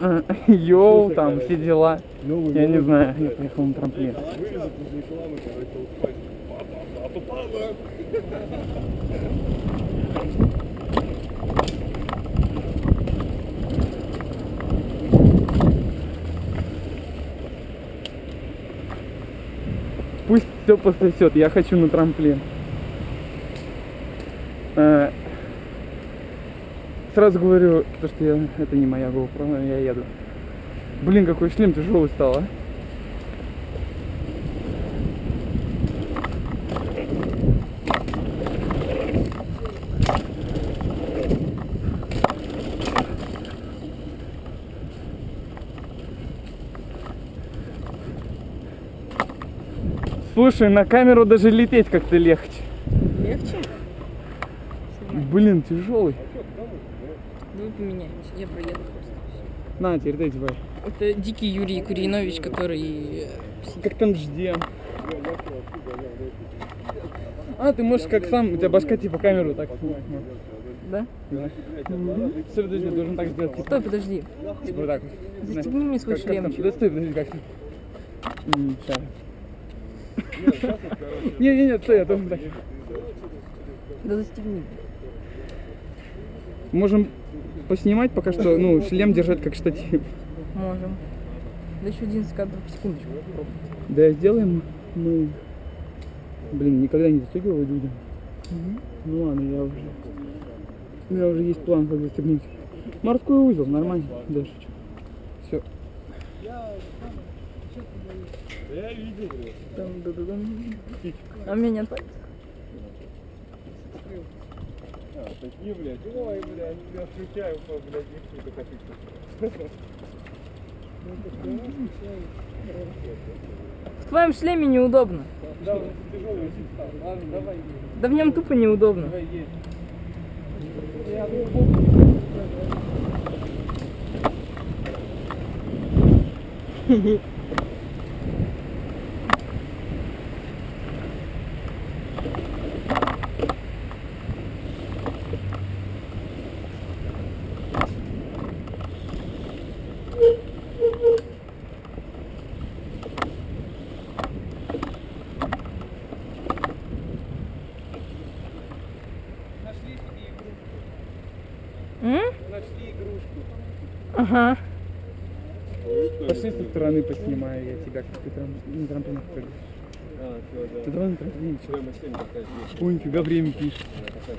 А, Йоу, там все дела. Я не знаю, я приехал на трамплин. Пусть все пососет, я хочу на трамплин. Сразу говорю, то, что я, это не моя GoPro, я еду. Блин, какой шлем тяжелый стал, а. Слушай, на камеру даже лететь как-то. Легче? Блин, тяжелый. Давай поменяемся, я проеду просто. На, теперь дай давай. Это дикий Юрий Куринович, который... э, Как там ждем? А, ты можешь как сам, у тебя башка типа камеру так. Да? Да. Все, подожди, должен так сделать. Типа, Стой, подожди. типа вот так. Застегни мне свой шлемчик. Да стой, подожди, как Сейчас. Не, не, не, стой, я должен так. Да застегни. Можем поснимать пока что, ну, шлем держать как штатив. Можем. Да еще 11 кадров в секундочку. Да, сделаем мы... Блин, никогда не застегивал людям. Ну ладно, я уже... У меня уже есть план, как застегнуть. Морской узел, нормально. Дальше что? Все. Я видел. А у меня нет пальцев. Такие, блядь. Ой, блядь, я включаю, по, блядь, их только хочу. В твоем шлеме неудобно. Да, Да в нем тупо неудобно. давай М? Нашли игрушку. Ага. Пошли со стороны поснимаю я тебя, как ты там на трамплине прыгаешь. А, всё, Ты да. давай на трамплине, есть. Ой, нифига время пишет. Да.